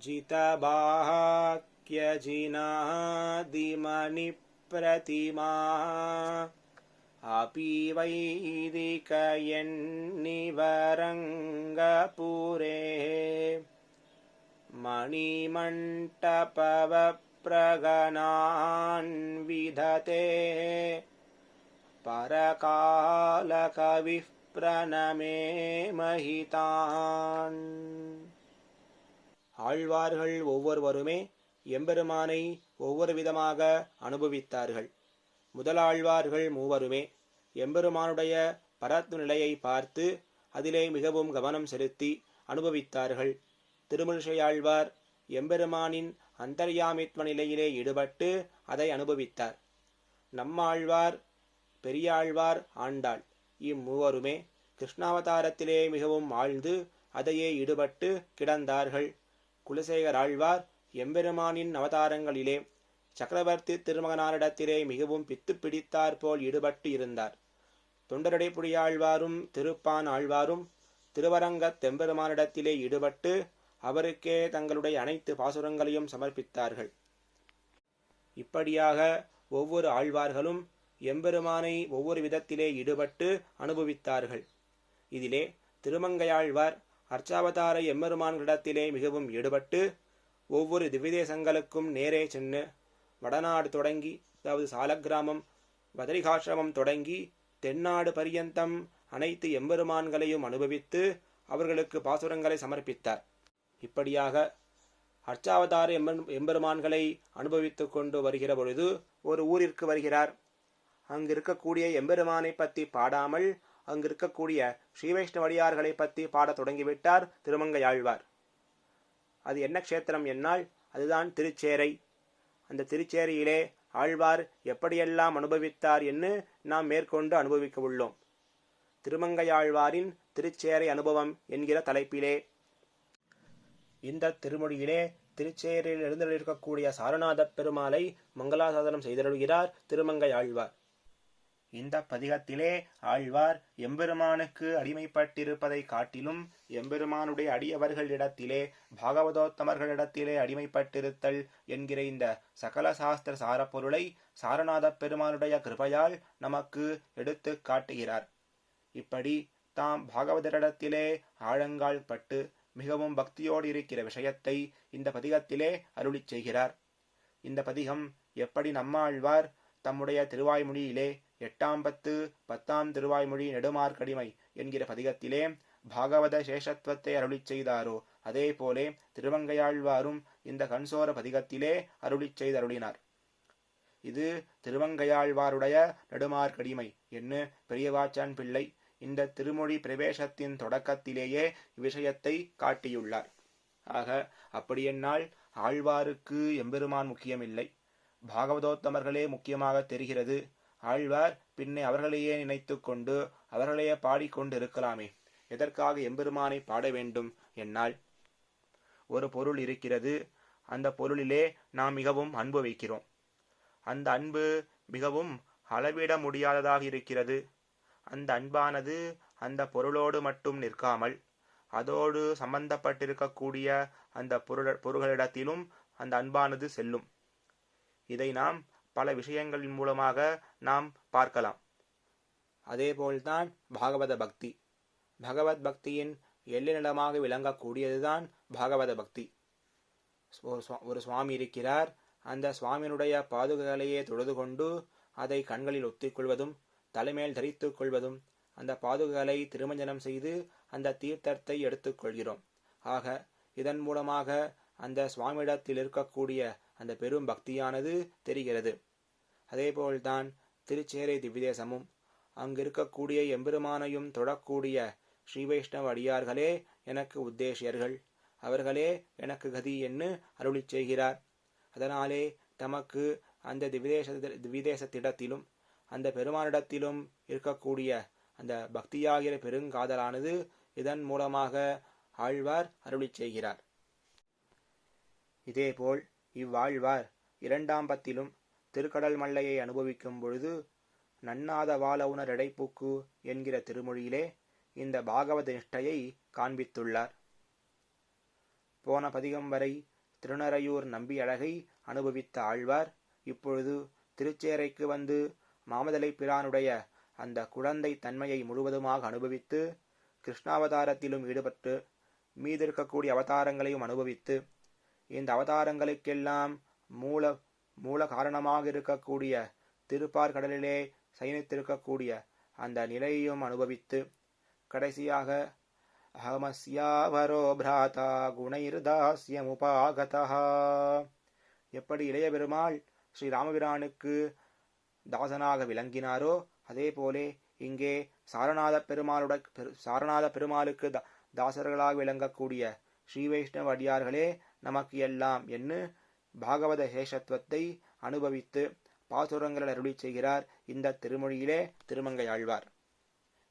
जितवाक्यजिनादिमणिप्रतिमा अपि वैदिकयन्निवरङ्गपुरे। मणिमण्टपवप्रगणान् विधते। परकालकविः प्रणमे महितान्। ஆழ்வார்கள் ஒவ்வொருவருமே எம்பெருமானை ஒவ்வொரு விதமாக அனுபவித்தார்கள். முதலாழ்வார்கள் மூவருமே எம்பெருமானுடைய பரத்து நிலையை பார்த்து அதிலே மிகவும் கவனம் செலுத்தி அனுபவித்தார்கள். திருமுழிசையாழ்வார் எம்பெருமானின் அந்தர்யாமித்வ நிலையிலே ஈடுபட்டு அதை அனுபவித்தார். நம்மாழ்வார் பெரியாழ்வார் ஆண்டாள் இம்மூவருமே கிருஷ்ணாவதாரத்திலே மிகவும் ஆழ்ந்து அதையே ஈடுபட்டு கிடந்தார்கள். குலசேகர் ஆழ்வார் எம்பெருமானின் அவதாரங்களிலே சக்கரவர்த்தி திருமகனாரிடத்திலே மிகவும் பித்து பிடித்தார் போல் ஈடுபட்டு இருந்தார். தொண்டரடைப்புடியாழ்வாரும் திருப்பான் ஆழ்வாரும் திருவரங்க தெம்பெருமானிடத்திலே ஈடுபட்டு அவருக்கே தங்களுடைய அனைத்து பாசுரங்களையும் சமர்ப்பித்தார்கள். இப்படியாக ஒவ்வொரு ஆழ்வார்களும் எம்பெருமானை ஒவ்வொரு விதத்திலே ஈடுபட்டு அனுபவித்தார்கள். இதிலே திருமங்கையாழ்வார் அர்ச்சாவதார எம்பெருமான்களிடத்திலே மிகவும் ஈடுபட்டு ஒவ்வொரு திவ்யதேசங்களுக்கும் நேரே சென்று வடநாடு தொடங்கி அதாவது சாலக்கிராமம் பதரிகாசிரமம் தொடங்கி தென்னாடு பரியந்தம் அனைத்து எம்பெருமான்களையும் அனுபவித்து அவர்களுக்கு பாசுரங்களை சமர்ப்பித்தார். இப்படியாக அர்ச்சாவதார எம்பெரு எம்பெருமான்களை அனுபவித்து கொண்டு வருகிற பொழுது ஒரு ஊரிற்கு வருகிறார். அங்கு இருக்கக்கூடிய எம்பெருமானை பற்றி பாடாமல் அங்கு இருக்கக்கூடிய ஸ்ரீவைஷ்ணவடியார்களை பற்றி பாடத் தொடங்கிவிட்டார் திருமங்கையாழ்வார் அது என்ன க்ஷேத்திரம் என்னால்? அதுதான் திருச்சேரை. அந்த திருச்சேரியிலே ஆழ்வார் எப்படியெல்லாம் அனுபவித்தார் என்று நாம் மேற்கொண்டு அனுபவிக்க உள்ளோம். திருமங்கையாழ்வாரின் திருச்சேரை அனுபவம் என்கிற தலைப்பிலே. இந்த திருமொழியிலே திருச்சேரியில் எழுந்தருளிருக்கக்கூடிய சாரநாத பெருமாளை மங்களாசாதனம் செய்தருள்கிறார் திருமங்கை ஆழ்வார். இந்த பதிகத்திலே ஆழ்வார் எம்பெருமானுக்கு அடிமைப்பட்டிருப்பதை காட்டிலும் எம்பெருமானுடைய அடியவர்களிடத்திலே பாகவதோத்தமர்களிடத்திலே அடிமைப்பட்டிருத்தல் என்கிற இந்த சகல சாஸ்திர சாரப்பொருளை சாரநாத பெருமானுடைய கிருபையால் நமக்கு எடுத்து காட்டுகிறார். இப்படி தாம் பாகவதரிடத்திலே ஆழங்கால் பட்டு மிகவும் பக்தியோடு இருக்கிற விஷயத்தை இந்த பதிகத்திலே அருளிச் செய்கிறார். இந்த பதிகம் எப்படி நம்மாழ்வார் தம்முடைய திருவாய்மொழியிலே எட்டாம் பத்து பத்தாம் திருவாய்மொழி நெடுமார்க்கடிமை என்கிற பதிகத்திலே பாகவத சேஷத்துவத்தை அருளிச் செய்தாரோ அதே போலே திருவங்கையாழ்வாரும் இந்த கன்சோர பதிகத்திலே அருளிச் செய்தருளினார். இது திருவங்கையாழ்வாருடைய நெடுமார்க்கடிமை என்று பெரியவாச்சான் பிள்ளை இந்த திருமொழி பிரவேசத்தின் தொடக்கத்திலேயே இவ்விஷயத்தை காட்டியுள்ளார். ஆக அப்படியென்னால் ஆழ்வாருக்கு எம்பெருமான் முக்கியமில்லை. பாகவதோத்தமர்களே முக்கியமாக தெரிகிறது. ஆழ்வார் பின்னே அவர்களையே நினைத்து கொண்டு அவர்களையே பாடிக்கொண்டு இருக்கலாமே எதற்காக எம்பெருமானை பாட வேண்டும் என்னால்? ஒரு பொருள் இருக்கிறது. அந்த பொருளிலே நாம் மிகவும் அன்பு வைக்கிறோம். அந்த அன்பு மிகவும் அளவிட முடியாததாக இருக்கிறது. அந்த அன்பானது அந்த பொருளோடு மட்டும் நிற்காமல் அதோடு சம்பந்தப்பட்டிருக்கக்கூடிய அந்த பொருள் பொருள்களிடத்திலும் அந்த அன்பானது செல்லும். இதை நாம் பல விஷயங்களின் மூலமாக நாம் பார்க்கலாம். அதேபோல்தான் பாகவத பக்தி. பகவத் பக்தியின் எல்லைநிலமாக விளங்கக்கூடியதுதான் பாகவத பக்தி. ஒரு சுவாமி இருக்கிறார். அந்த சுவாமியினுடைய பாதுகைகளையே தொழுது கொண்டு அதை கண்களில் ஒத்திக்கொள்வதும் தலைமேல் தரித்துக் கொள்வதும் அந்த பாதுகைகளை திருமஞ்சனம் செய்து அந்த தீர்த்தத்தை எடுத்துக்கொள்கிறோம். ஆக இதன் மூலமாக அந்த சுவாமியிடத்தில் இருக்கக்கூடிய அந்த பெரும் பக்தியானது தெரிகிறது. அதேபோல்தான் திருச்சேரை திவ்விதேசமும் அங்கிருக்கக்கூடிய எம்பெருமானையும் தொடக்கூடிய ஸ்ரீ வைஷ்ணவ அடியார்களே எனக்கு உத்தேசியர்கள். அவர்களே எனக்கு கதி என்று அருளி செய்கிறார். அதனாலே தமக்கு அந்த திவிதேச திவிதேசத்திடத்திலும் அந்த பெருமானிடத்திலும் இருக்கக்கூடிய அந்த பக்தியாகிற பெருங்காதலானது இதன் மூலமாக ஆழ்வார் அருளி செய்கிறார். இதேபோல் இவ்வாழ்வார் இரண்டாம் பத்திலும் திருக்கடல் மல்லையை அனுபவிக்கும் பொழுது நன்னாத வாழவுணர் எடைப்பூக்கு என்கிற திருமொழியிலே இந்த பாகவத நிஷ்டையை காண்பித்துள்ளார். போன பதிகம் வரை திருநறையூர் நம்பி அழகை அனுபவித்த ஆழ்வார் இப்பொழுது திருச்சேரைக்கு வந்து மாமதலை பிரானுடைய அந்த குழந்தை தன்மையை முழுவதுமாக அனுபவித்து கிருஷ்ணாவதாரத்திலும் ஈடுபட்டு மீதிருக்கக்கூடிய அவதாரங்களையும் அனுபவித்து இந்த அவதாரங்களுக்கெல்லாம் மூல மூல காரணமாக இருக்கக்கூடிய திருப்பார் கடலிலே சயனித்திருக்கக்கூடிய அந்த நிலையையும் அனுபவித்து கடைசியாக அகமஸ்யாவரோ பிராதா குணைர்தாஸ்யமுபாகதா. எப்படி இளைய பெருமாள் ஸ்ரீ ராமபிரானுக்கு தாசனாக விளங்கினாரோ அதே போலே இங்கே சாரநாத பெருமாளுட சாரநாத பெருமாளுக்கு தாசர்களாக விளங்கக்கூடிய ஸ்ரீ வைஷ்ணவ அடியார்களே நமக்கு எல்லாம் என்று பாகவத ஹேஷத்துவத்தை அனுபவித்து பாசுரங்கள் அருளி செய்கிறார். இந்த திருமொழியிலே திருமங்கையாழ்வார்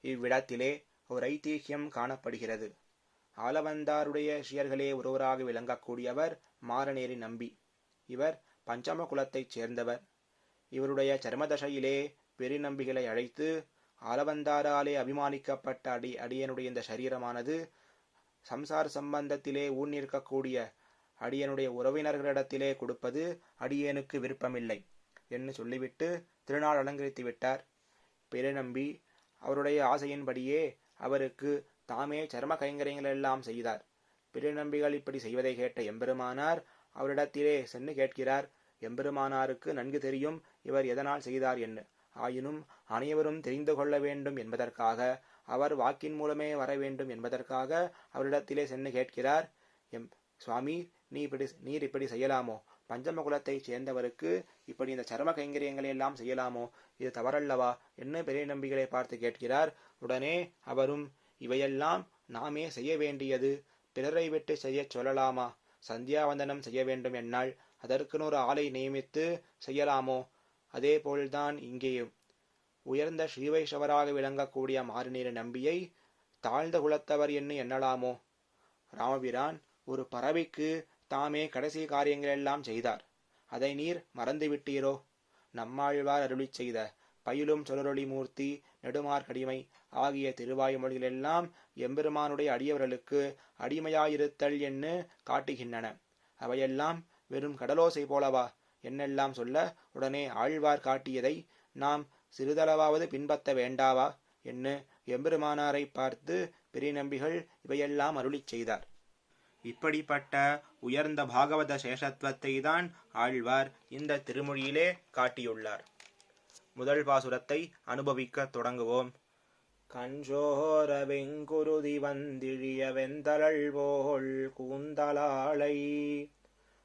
இவ்விடத்திலே ஒரு ஐதீகியம் காணப்படுகிறது. ஆலவந்தாருடைய ஷியர்களே ஒருவராக விளங்கக்கூடியவர் மாரநேரி நம்பி. இவர் பஞ்சம குலத்தைச் சேர்ந்தவர். இவருடைய சர்மதசையிலே பெருநம்பிகளை அழைத்து ஆலவந்தாராலே அபிமானிக்கப்பட்ட அடி அடியனுடைய இந்த சரீரமானது சம்சார சம்பந்தத்திலே ஊன்னிருக்கக்கூடிய அடியனுடைய உறவினர்களிடத்திலே கொடுப்பது அடியனுக்கு விருப்பமில்லை என்று சொல்லிவிட்டு திருநாள் அலங்கரித்து விட்டார். பெருநம்பி அவருடைய ஆசையின்படியே அவருக்கு தாமே சர்ம கைங்கரியங்களெல்லாம் செய்தார். பெருநம்பிகள் இப்படி செய்வதை கேட்ட எம்பெருமானார் அவரிடத்திலே சென்று கேட்கிறார் எம்பெருமானாருக்கு நன்கு தெரியும் இவர் எதனால் செய்தார் என்று. ஆயினும் அனைவரும் தெரிந்து கொள்ள வேண்டும் என்பதற்காக அவர் வாக்கின் மூலமே வர வேண்டும் என்பதற்காக அவரிடத்திலே சென்று கேட்கிறார். எம் சுவாமி நீ இப்படி நீர் இப்படி செய்யலாமோ? பஞ்சம குலத்தைச் சேர்ந்தவருக்கு இப்படி இந்த சர்ம கைங்கரியங்களை எல்லாம் செய்யலாமோ? இது தவறல்லவா? என்ன பெரிய நம்பிகளை பார்த்து கேட்கிறார்? உடனே அவரும் இவையெல்லாம் நாமே செய்ய வேண்டியது. பிறரை விட்டு செய்யச் சொல்லலாமா? சந்தியாவந்தனம் செய்ய வேண்டும் என்னால். அதற்குன்னு ஒரு ஆலை நியமித்து செய்யலாமோ? அதே போல்தான் இங்கேயும் உயர்ந்த ஸ்ரீவைஷவராக விளங்கக்கூடிய மாறுநீர நம்பியை தாழ்ந்த குலத்தவர் என்று எண்ணலாமோ? ராமபிரான் ஒரு பறவைக்கு தாமே கடைசி காரியங்களெல்லாம் செய்தார். அதை நீர் மறந்துவிட்டீரோ? நம்மாழ்வார் அருளி செய்த பயிலும் சொலரொளி மூர்த்தி நெடுமார்கடிமை ஆகிய திருவாயுமொழிகளெல்லாம் எம்பெருமானுடைய அடியவர்களுக்கு அடிமையாயிருத்தல் என்று காட்டுகின்றன. அவையெல்லாம் வெறும் கடலோசை போலவா? என்னெல்லாம் சொல்ல உடனே ஆழ்வார் காட்டியதை நாம் சிறிதளவாவது பின்பற்ற வேண்டாவா? என்று எம்பெருமானாரை பார்த்து பெரிய நம்பிகள் இவையெல்லாம் அருளிச் செய்தார். இப்படிப்பட்ட உயர்ந்த பாகவத சேஷத்துவத்தை தான் ஆழ்வார் இந்த திருமொழியிலே காட்டியுள்ளார். முதல் பாசுரத்தை அனுபவிக்க தொடங்குவோம். கஞ்சோர வெங்குருதி வந்திழிய வெந்தழல்வோள் கூந்தலாளை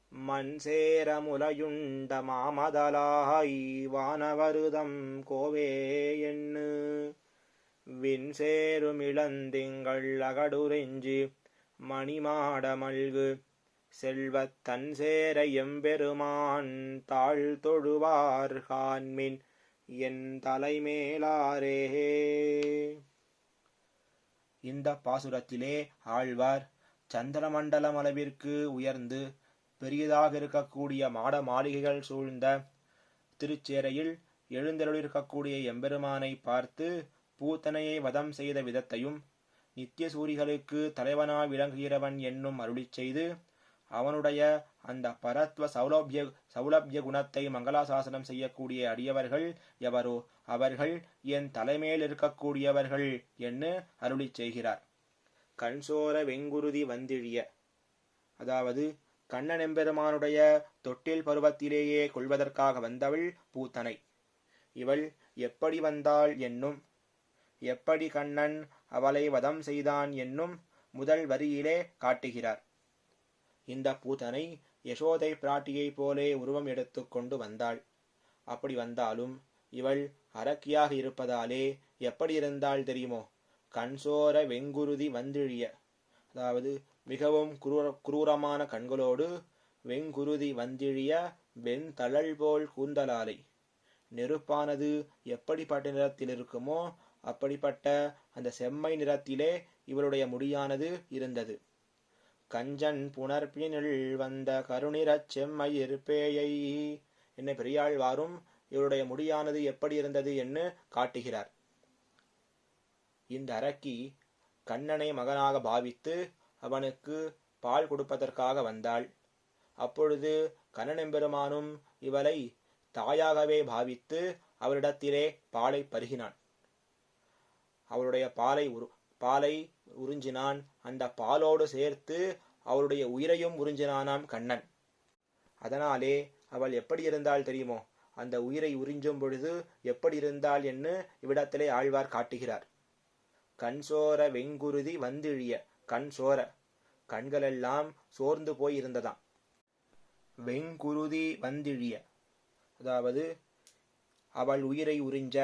மண் சேர முலையுண்ட மாமதலாய் வானவருதம் கோவே எண்ணு. விண் சேருமிழந்திங்கள் அகடுரெஞ்சி மணிமாடமல்கு. செல்வத்தன் செல்வத் தன் சேர எம்பெருமான் தாழ் தொழுவார் கான்மின் என் தலைமேலாரே. இந்த பாசுரத்திலே ஆழ்வார் சந்திரமண்டலம் அளவிற்கு உயர்ந்து பெரியதாக இருக்கக்கூடிய மாட மாளிகைகள் சூழ்ந்த திருச்சேரையில் எழுந்தருளிருக்கக்கூடிய எம்பெருமானை பார்த்து பூத்தனையை வதம் செய்த விதத்தையும் நித்திய சூரிகளுக்கு தலைவனாய் விளங்குகிறவன் என்னும் அருளிச் செய்து அவனுடைய அந்த பரத்வ சௌலபிய சௌலபிய குணத்தை மங்களாசாசனம் செய்யக்கூடிய அடியவர்கள் எவரோ அவர்கள் என் தலைமையில் இருக்கக்கூடியவர்கள் என்று அருளிச் செய்கிறார். கண்சோர வெங்குருதி வந்திழிய அதாவது கண்ணன் எம்பெருமானுடைய தொட்டில் பருவத்திலேயே கொள்வதற்காக வந்தவள் பூத்தனை. இவள் எப்படி வந்தாள் என்னும் எப்படி கண்ணன் அவளை வதம் செய்தான் என்னும் முதல் வரியிலே காட்டுகிறார். இந்த பூத்தனை யசோதை பிராட்டியைப் போலே உருவம் எடுத்துக்கொண்டு வந்தாள். அப்படி வந்தாலும் இவள் அரக்கியாக இருப்பதாலே எப்படி இருந்தால் தெரியுமோ கண்சோர வெங்குருதி வந்திழிய அதாவது மிகவும் குரூர குரூரமான கண்களோடு வெங்குருதி வந்திழிய வெண்தழல் போல் கூந்தலாலை. நெருப்பானது எப்படிப்பட்ட நிறத்தில் இருக்குமோ அப்படிப்பட்ட அந்த செம்மை நிறத்திலே இவளுடைய முடியானது இருந்தது. கஞ்சன் புனர்பினில் வந்த கருணிரச் செம்மை பேயை என்ன பெரியாழ்வாரும் இவருடைய முடியானது எப்படி இருந்தது என்று காட்டுகிறார். இந்த அரக்கி கண்ணனை மகனாக பாவித்து அவனுக்கு பால் கொடுப்பதற்காக வந்தாள். அப்பொழுது கண்ணனெம்பெருமானும் இவளை தாயாகவே பாவித்து அவரிடத்திலே பாலை பருகினான். அவளுடைய பாலை உரு பாலை உறிஞ்சினான். அந்த பாலோடு சேர்த்து அவளுடைய உயிரையும் உறிஞ்சினானாம் கண்ணன். அதனாலே அவள் எப்படி இருந்தால் தெரியுமோ அந்த உயிரை உறிஞ்சும் பொழுது எப்படி இருந்தால் என்று இவ்விடத்திலே ஆழ்வார் காட்டுகிறார். கண் சோர வெங்குருதி வந்திழிய கண் சோர. கண்களெல்லாம் சோர்ந்து போய் இருந்ததாம் வெங்குருதி வந்திழிய. அதாவது அவள் உயிரை உறிஞ்ச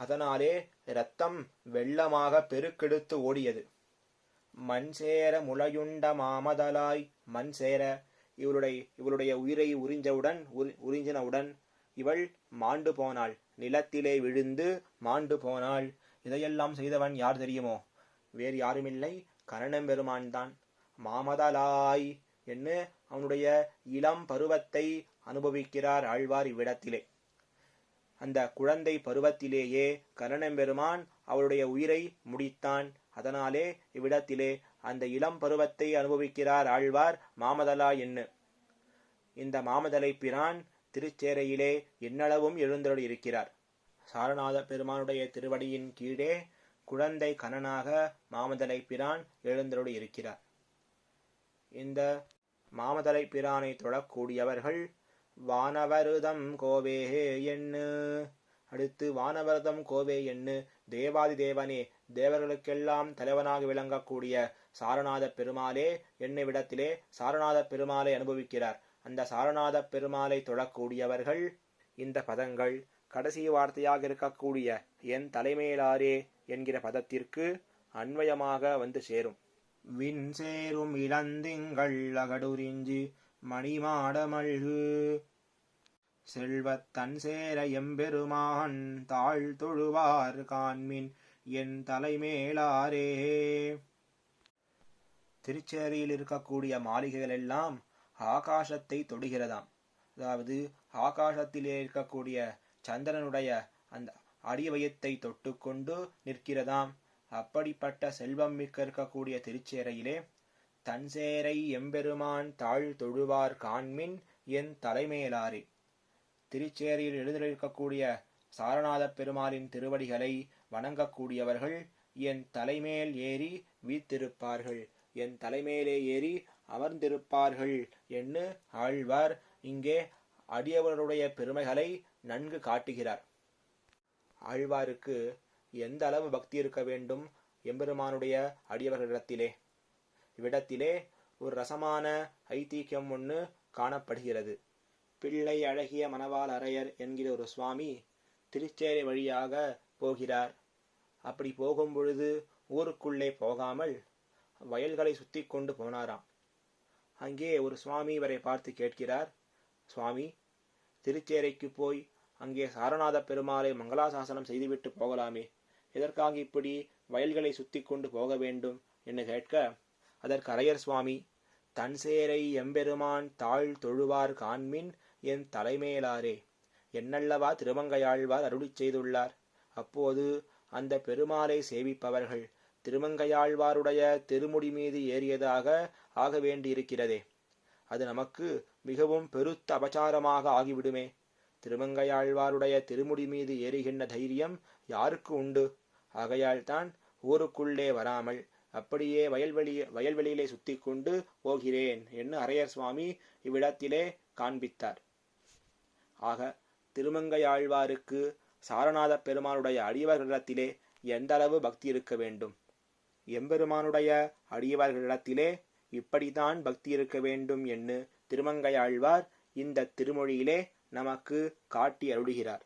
அதனாலே இரத்தம் வெள்ளமாக பெருக்கெடுத்து ஓடியது. மண் சேர முளையுண்ட மாமதலாய் மண் சேர இவளுடைய இவளுடைய உயிரை உறிஞ்சவுடன் உறிஞ்சினவுடன் இவள் மாண்டு போனாள். நிலத்திலே விழுந்து மாண்டு போனாள். இதையெல்லாம் செய்தவன் யார் தெரியுமோ? வேறு யாருமில்லை. கரணம்பெருமான் தான். மாமதலாய் என்று அவனுடைய இளம் பருவத்தை அனுபவிக்கிறார் ஆழ்வார் இவ்விடத்திலே. அந்த குழந்தை பருவத்திலேயே கரணம்பெருமான் அவளுடைய உயிரை முடித்தான். அதனாலே இவ்விடத்திலே அந்த இளம் பருவத்தை அனுபவிக்கிறார் ஆழ்வார் மாமதலா என்னு இந்த மாமதலை பிரான் திருச்சேரையிலே என்னளவும் எழுந்தருள் இருக்கிறார் சாரநாத பெருமானுடைய திருவடியின் கீழே குழந்தை கணனாக மாமதலை பிரான் எழுந்தருள் இருக்கிறார் இந்த மாமதலை பிரானை தொழக்கூடியவர்கள் வானவருதம் கோவே எண்ணு. அடுத்து வானவரதம் கோவே எண்ணு. தேவாதி தேவனே தேவர்களுக்கெல்லாம் தலைவனாக விளங்கக்கூடிய சாரநாத பெருமாளே என்னை விடத்திலே சாரநாத பெருமாளை அனுபவிக்கிறார். அந்த சாரநாத பெருமாளை தொழக்கூடியவர்கள் இந்த பதங்கள். கடைசி வார்த்தையாக இருக்கக்கூடிய என் தலைமையிலாரே என்கிற பதத்திற்கு அன்வயமாக வந்து சேரும். விண் சேரும் இளந்திங்கள் அகடுரிஞ்சி மணிமாடமழ்கு செல்வத் தன் சேர எம்பெருமான் தாழ் தொழுவார் காண்மின் என் தலைமேலாரே. திருச்சேரியில் இருக்கக்கூடிய மாளிகைகள் எல்லாம் ஆகாசத்தை தொடுகிறதாம். அதாவது ஆகாசத்திலே இருக்கக்கூடிய சந்திரனுடைய அந்த அடிவயத்தை தொட்டுக்கொண்டு நிற்கிறதாம். அப்படிப்பட்ட செல்வம் மிக்க இருக்கக்கூடிய திருச்சேரையிலே தன்சேரை எம்பெருமான் தாழ் தொழுவார் காண்மின் என் தலைமேலாரே. திருச்சேரியில் எழுந்திருக்கக்கூடிய சாரநாத பெருமாளின் திருவடிகளை வணங்கக்கூடியவர்கள் என் தலைமேல் ஏறி வீத்திருப்பார்கள் என் தலைமேலே ஏறி அமர்ந்திருப்பார்கள் என்று ஆழ்வார் இங்கே அடியவர்களுடைய பெருமைகளை நன்கு காட்டுகிறார். ஆழ்வாருக்கு எந்த அளவு பக்தி இருக்க வேண்டும் எம்பெருமானுடைய அடியவர்களிடத்திலே? இவ்விடத்திலே ஒரு ரசமான ஐதீக்கியம் ஒன்று காணப்படுகிறது. பிள்ளை அழகிய மணவாள் அரையர் என்கிற ஒரு சுவாமி திருச்சேரி வழியாக போகிறார். அப்படி போகும் பொழுது ஊருக்குள்ளே போகாமல் வயல்களை சுத்தி கொண்டு போனாராம். அங்கே ஒரு சுவாமி இவரை பார்த்து கேட்கிறார் சுவாமி திருச்சேரைக்கு போய் அங்கே சாரநாத பெருமாளை மங்களாசாசனம் செய்துவிட்டு போகலாமே. எதற்காக இப்படி வயல்களை சுத்தி கொண்டு போக வேண்டும்? என்று கேட்க அதற்கு அரையர் சுவாமி தன்சேரை எம்பெருமான் தாழ் தொழுவார் காண்மின் என் தலைமேலாரே. என்னல்லவா திருமங்கையாழ்வார் அருளி செய்துள்ளார். அப்போது அந்த பெருமாளை சேவிப்பவர்கள் திருமங்கையாழ்வாருடைய திருமுடி மீது ஏறியதாக ஆக வேண்டியிருக்கிறதே. அது நமக்கு மிகவும் பெருத்த அபச்சாரமாக ஆகிவிடுமே. திருமங்கையாழ்வாருடைய திருமுடி மீது ஏறுகின்ற தைரியம் யாருக்கு உண்டு? ஆகையால்தான் ஊருக்குள்ளே வராமல் அப்படியே வயல்வெளி வயல்வெளியிலே சுத்தி கொண்டு போகிறேன் என்று அரையர் சுவாமி இவ்விடத்திலே காண்பித்தார். ஆக திருமங்கையாழ்வாருக்கு சாரநாத பெருமானுடைய அடியவர்களிடத்திலே எந்த அளவு பக்தி இருக்க வேண்டும்? எம்பெருமானுடைய அடியவர்களிடத்திலே இப்படித்தான் பக்தி இருக்க வேண்டும் என்று திருமங்கையாழ்வார் இந்த திருமொழியிலே நமக்கு காட்டி அருளுகிறார்.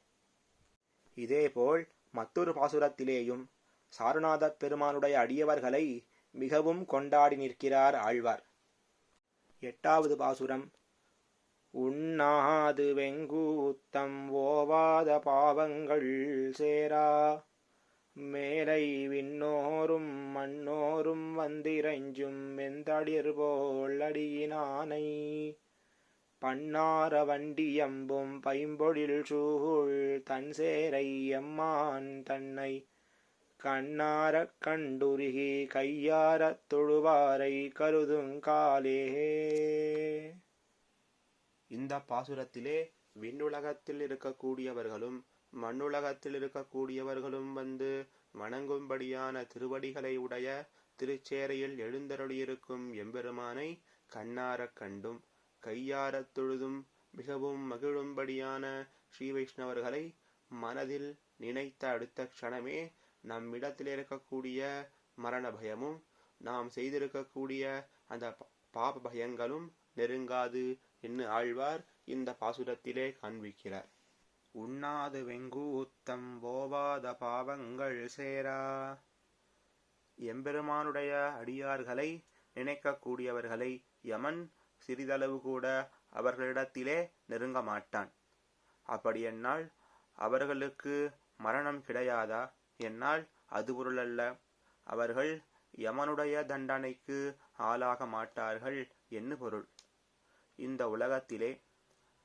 இதேபோல் மற்றொரு பாசுரத்திலேயும் சாரநாதப் பெருமானுடைய அடியவர்களை மிகவும் கொண்டாடி நிற்கிறார் ஆழ்வார். எட்டாவது பாசுரம். உண்ணாது வெங்கூத்தம் ஓவாத பாவங்கள் சேரா. மேலை விண்ணோரும் மண்ணோரும் வந்திரைஞ்சும் மெந்தடிர் போல் அடியினானை. பன்னார வண்டியம்பும் பைம்பொழில் சூழ் தன் சேரை எம்மான் தன்னை கண்ணார கண்டுருகி கையாரத் தொழுவாரை கருதுங்காலே இந்த பாசுரத்திலே விண்ணுலகத்தில் இருக்கக்கூடியவர்களும் மண்ணுலகத்தில் இருக்கக்கூடியவர்களும் வந்து வணங்கும்படியான திருவடிகளை உடைய திருச்சேரையில் எழுந்தருளியிருக்கும் எம்பெருமானை கண்ணாரக் கண்டும் கையாரத் தொழுதும் மிகவும் மகிழும்படியான ஸ்ரீ வைஷ்ணவர்களை மனதில் நினைத்த அடுத்த க்ஷணமே நம்மிடத்தில் இருக்கக்கூடிய மரண பயமும் நாம் செய்திருக்கக்கூடிய அந்த பாப பயங்களும் நெருங்காது என்று ஆழ்வார் இந்த பாசுரத்திலே காண்பிக்கிறார். உண்ணாது வெங்கூத்தம் போவாத பாவங்கள் சேரா. எம்பெருமானுடைய அடியார்களை நினைக்கக்கூடியவர்களை யமன் சிறிதளவு கூட அவர்களிடத்திலே நெருங்க மாட்டான். அப்படியென்னால் அவர்களுக்கு மரணம் கிடையாதா? என்னால் அது பொருளல்ல. அவர்கள் யமனுடைய தண்டனைக்கு ஆளாக மாட்டார்கள் என்று பொருள். இந்த உலகத்திலே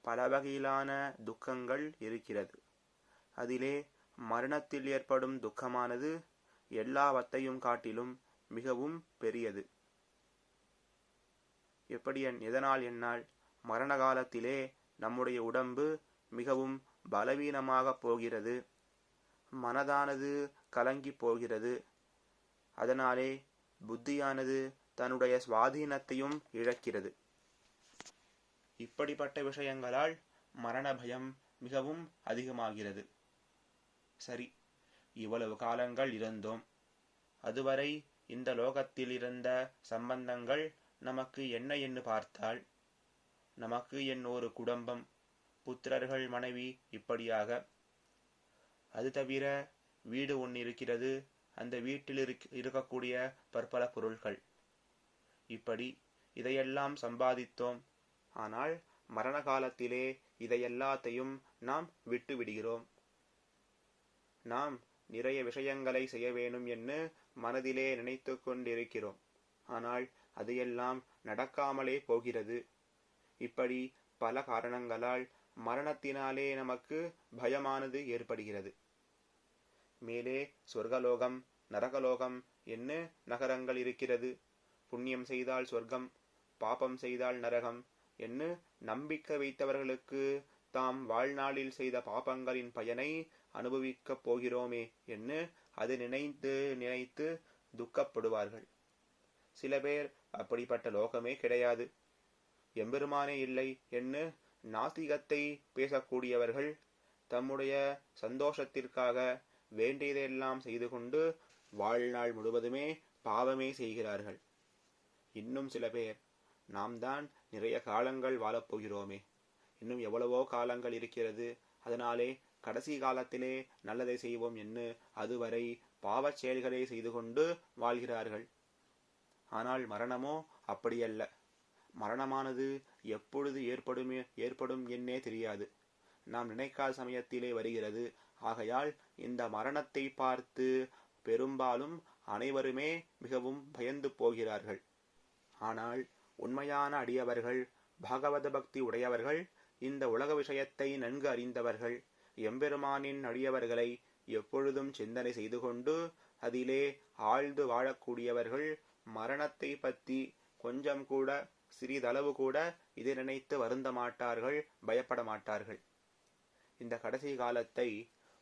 பல வகையிலான துக்கங்கள் இருக்கிறது. அதிலே மரணத்தில் ஏற்படும் துக்கமானது எல்லாவற்றையும் காட்டிலும் மிகவும் பெரியது. எப்படி என் எதனால் என்னால் மரண காலத்திலே நம்முடைய உடம்பு மிகவும் பலவீனமாக போகிறது? மனதானது கலங்கி போகிறது. அதனாலே புத்தியானது தன்னுடைய சுவாதீனத்தையும் இழக்கிறது. இப்படிப்பட்ட விஷயங்களால் மரண பயம் மிகவும் அதிகமாகிறது. சரி இவ்வளவு காலங்கள் இருந்தோம். அதுவரை இந்த லோகத்தில் இருந்த சம்பந்தங்கள் நமக்கு என்ன என்று பார்த்தால் நமக்கு என் ஒரு குடும்பம் புத்திரர்கள் மனைவி இப்படியாக அது தவிர வீடு ஒன்று இருக்கிறது அந்த வீட்டில் இருக்கக்கூடிய பற்பல பொருள்கள். இப்படி இதையெல்லாம் சம்பாதித்தோம். ஆனால் மரண காலத்திலே இதையெல்லாத்தையும் நாம் விட்டு விடுகிறோம். நாம் நிறைய விஷயங்களை செய்ய வேணும் என்று மனதிலே நினைத்து கொண்டிருக்கிறோம். ஆனால் அதையெல்லாம் நடக்காமலே போகிறது. இப்படி பல காரணங்களால் மரணத்தினாலே நமக்கு பயமானது ஏற்படுகிறது. மேலே சொர்க்கலோகம் நரகலோகம் என்ன நகரங்கள் இருக்கிறது? புண்ணியம் செய்தால் சொர்க்கம் பாபம் செய்தால் நரகம் என்று நம்பிக்கை வைத்தவர்களுக்கு தாம் வாழ்நாளில் செய்த பாபங்களின் பயனை அனுபவிக்கப் போகிறோமே என்று அது நினைத்து நினைத்து துக்கப்படுவார்கள். சில பேர் அப்படிப்பட்ட லோகமே கிடையாது. எம்பெருமானே இல்லை என்று நாத்திகத்தை பேசக்கூடியவர்கள் தம்முடைய சந்தோஷத்திற்காக வேண்டியதையெல்லாம் செய்து கொண்டு வாழ்நாள் முழுவதுமே பாவமே செய்கிறார்கள். இன்னும் சில பேர் நாம் தான் நிறைய காலங்கள் வாழப்போகிறோமே இன்னும் எவ்வளவோ காலங்கள் இருக்கிறது. அதனாலே கடைசி காலத்திலே நல்லதை செய்வோம் என்று அதுவரை பாவச் செயல்களை செய்து கொண்டு வாழ்கிறார்கள். ஆனால் மரணமோ அப்படியல்ல. மரணமானது எப்பொழுது ஏற்படும் ஏற்படும் என்னே தெரியாது. நாம் நினைக்காத சமயத்திலே வருகிறது. ஆகையால் இந்த மரணத்தை பார்த்து பெரும்பாலும் அனைவருமே மிகவும் பயந்து போகிறார்கள். ஆனால் உண்மையான அடியவர்கள் பாகவத பக்தி உடையவர்கள் இந்த உலக விஷயத்தை நன்கு அறிந்தவர்கள் எம்பெருமானின் அடியவர்களை எப்பொழுதும் சிந்தனை செய்து கொண்டு அதிலே ஆழ்ந்து வாழக்கூடியவர்கள் மரணத்தை பற்றி கொஞ்சம் கூட சிறிதளவு கூட இதை நினைத்து வருந்த மாட்டார்கள் பயப்பட மாட்டார்கள் இந்த கடைசி காலத்தை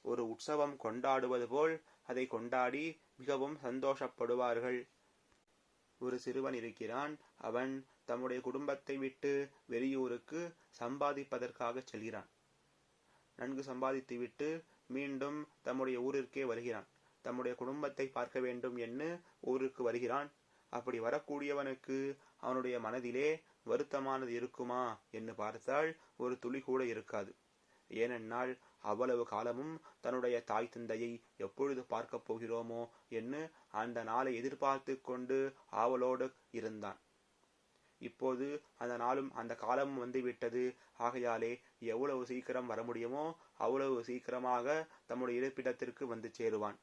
ஒரு உற்சவம் கொண்டாடுவது போல் அதை கொண்டாடி மிகவும் சந்தோஷப்படுவார்கள். ஒரு சிறுவன் இருக்கிறான். அவன் தம்முடைய குடும்பத்தை விட்டு வெளியூருக்கு சம்பாதிப்பதற்காக செல்கிறான். நன்கு சம்பாதித்துவிட்டு மீண்டும் தம்முடைய ஊரிற்கே வருகிறான். தம்முடைய குடும்பத்தை பார்க்க வேண்டும் என்று ஊருக்கு வருகிறான். அப்படி வரக்கூடியவனுக்கு அவனுடைய மனதிலே வருத்தமானது இருக்குமா என்று பார்த்தால் ஒரு துளி கூட இருக்காது. ஏனென்றால் அவ்வளவு காலமும் தன்னுடைய தாய் தந்தையை எப்பொழுது பார்க்கப் போகிறோமோ என்று அந்த நாளை எதிர்பார்த்து கொண்டு ஆவலோடு இருந்தான். இப்போது அந்த நாளும் அந்த காலமும் வந்துவிட்டது. ஆகையாலே எவ்வளவு சீக்கிரம் வர முடியுமோ அவ்வளவு சீக்கிரமாக தம்முடைய இருப்பிடத்திற்கு வந்து சேருவான்.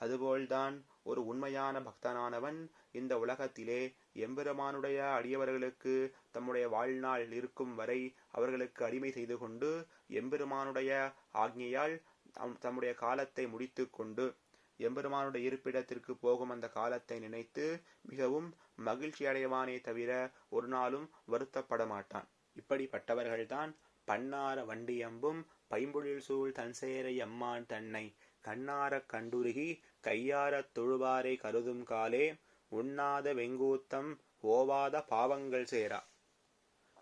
அதுபோல்தான் ஒரு உண்மையான பக்தனானவன் இந்த உலகத்திலே எம்பெருமானுடைய அடியவர்களுக்கு தம்முடைய வாழ்நாள் இருக்கும் வரை அவர்களுக்கு அடிமை செய்து கொண்டு எம்பெருமானுடைய ஆக்ஞையால் தம்முடைய காலத்தை முடித்து கொண்டு எம்பெருமானுடைய இருப்பிடத்திற்கு போகும் அந்த காலத்தை நினைத்து மிகவும் மகிழ்ச்சி அடைவானே தவிர ஒரு நாளும் வருத்தப்பட மாட்டான். இப்படிப்பட்டவர்கள்தான் பன்னார வண்டியம்பும் பைம்பொழில் சூழ் தன்சேரை அம்மான் தன்னை கண்ணாரக் கண்டுருகி கையாரத் தொழுவாரை கருதும் காலே உண்ணாத வெங்கூத்தம் ஓவாத பாவங்கள் சேரா.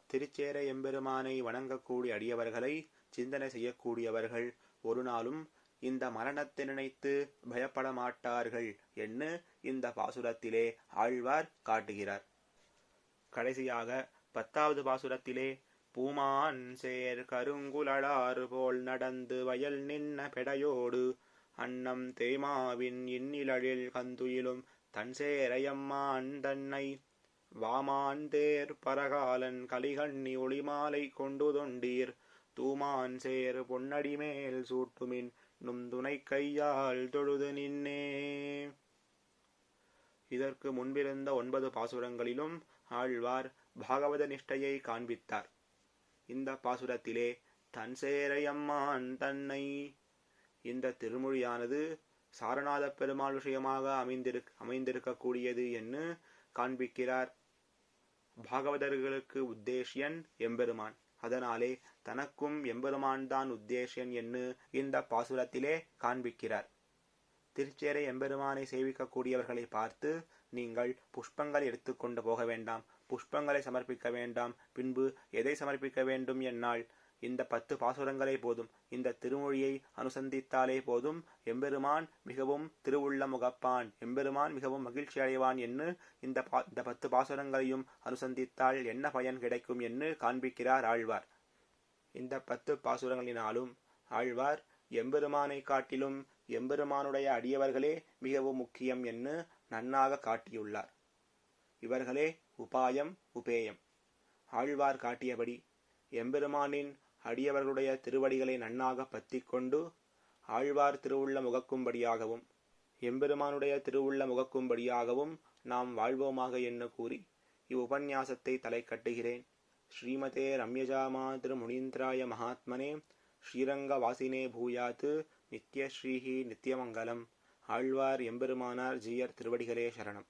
திருச்சேர எம்பெருமானை வணங்கக்கூடிய அடியவர்களை சிந்தனை செய்யக்கூடியவர்கள் ஒரு நாளும் இந்த மரணத்தை நினைத்து பயப்பட மாட்டார்கள் என்று இந்த பாசுரத்திலே ஆழ்வார் காட்டுகிறார். கடைசியாக பத்தாவது பாசுரத்திலே பூமான் சேர் கருங்குலளாறு போல் நடந்து வயல் நின்ன பெடையோடு அன்னம் தேமாவின் இன்னிலழில் கந்துயிலும் தன் சேரையம்மான் தன்னை வாமான் தேர் பரகாலன் கலிகண்ணி ஒளிமாலை கொண்டு தொண்டீர் தூமான் சேர் பொன்னடிமேல் சூட்டுமின் நும் துணை கையால் தொழுது நின்னே. இதற்கு முன்பிருந்த ஒன்பது பாசுரங்களிலும் ஆழ்வார் பாகவத நிஷ்டையை காண்பித்தார். இந்த பாசுரத்திலே தன் சேரையம்மான் தன்னை இந்த திருமொழியானது சாரநாத பெருமாள் விஷயமாக அமைந்திருக் அமைந்திருக்கக்கூடியது என்று காண்பிக்கிறார். பாகவதர்களுக்கு உத்தேசியன் எம்பெருமான். அதனாலே தனக்கும் எம்பெருமான் தான் உத்தேசியன் என்று இந்த பாசுரத்திலே காண்பிக்கிறார். திருச்சேரை எம்பெருமானை சேவிக்கக்கூடியவர்களை பார்த்து நீங்கள் புஷ்பங்கள் எடுத்துக்கொண்டு போக வேண்டாம் புஷ்பங்களை சமர்ப்பிக்க வேண்டாம் பின்பு எதை சமர்ப்பிக்க வேண்டும் என்னால் இந்த பத்து பாசுரங்களே போதும். இந்த திருமொழியை அனுசந்தித்தாலே போதும். எம்பெருமான் மிகவும் திருவுள்ள முகப்பான். எம்பெருமான் மிகவும் மகிழ்ச்சி அடைவான் என்று இந்த பா இந்த பத்து பாசுரங்களையும் அனுசந்தித்தால் என்ன பயன் கிடைக்கும் என்று காண்பிக்கிறார் ஆழ்வார். இந்த பத்து பாசுரங்களினாலும் ஆழ்வார் எம்பெருமானை காட்டிலும் எம்பெருமானுடைய அடியவர்களே மிகவும் முக்கியம் என்று நன்னாக காட்டியுள்ளார். இவர்களே உபாயம் உபேயம். ஆழ்வார் காட்டியபடி எம்பெருமானின் அடியவர்களுடைய திருவடிகளை நன்னாக பத்திக்கொண்டு ஆழ்வார் திருவுள்ள முகக்கும்படியாகவும் எம்பெருமானுடைய திருவுள்ள முகக்கும்படியாகவும் நாம் வாழ்வோமாக என்று கூறி இவ்வுபன்யாசத்தை தலை கட்டுகிறேன் ஸ்ரீமதே ரம்யஜாமா திருமுனீந்திராய மகாத்மனே ஸ்ரீரங்கவாசினே பூயாத்து நித்யஸ்ரீஹி நித்யமங்கலம். ஆழ்வார் எம்பெருமானார் ஜீயர் திருவடிகளே சரணம்.